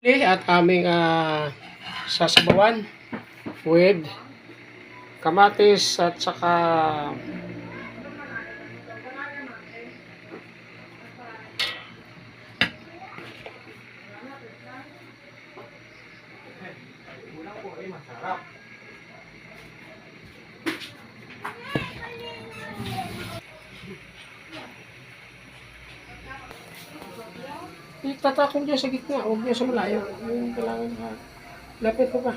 at aming ah, sasabawan with kamatis at saka Tatakong dyan sa gitna, huwag dyan sa malayo. Yung kailangan ka. Lapit ko pa.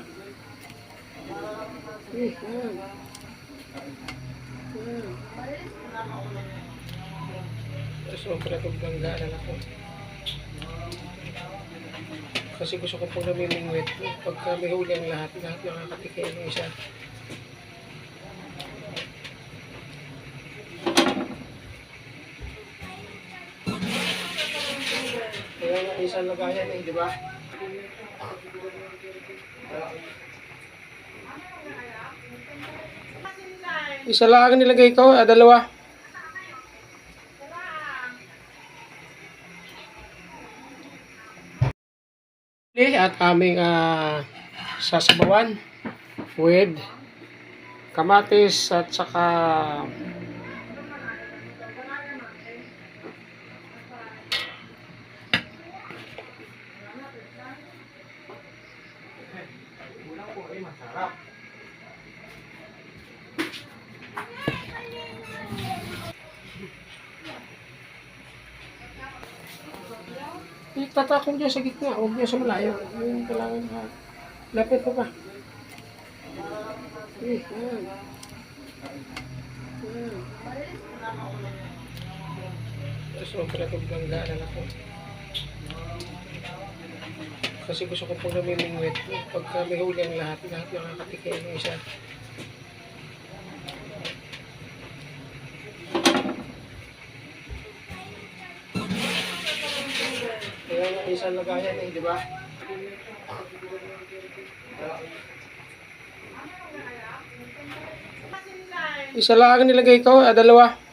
Eh, yan. Yan. Sobra itong banggaan ako. Kasi gusto ko pag namimingwit, pagka may huli ang lahat, lahat nakakatikin ng isa. Kaya nga isang lagayan eh, di ba? Isa lang ang nilagay ko, ah, dalawa. at aming ah, sasabawan with kamatis at saka tatakong dyan sa gitna, huwag dyan sa malayo. Yung kailangan ka. Lapit ko pa. Eh, yan. Yan. Sobra itong banggaan ako. Kasi gusto ko pag namimingwit, pagka may huli ang lahat, lahat nakakatikin ng isa. Kaya nga isang lagayan eh, di ba? Isa lang ang nilagay ko, ah, dalawa.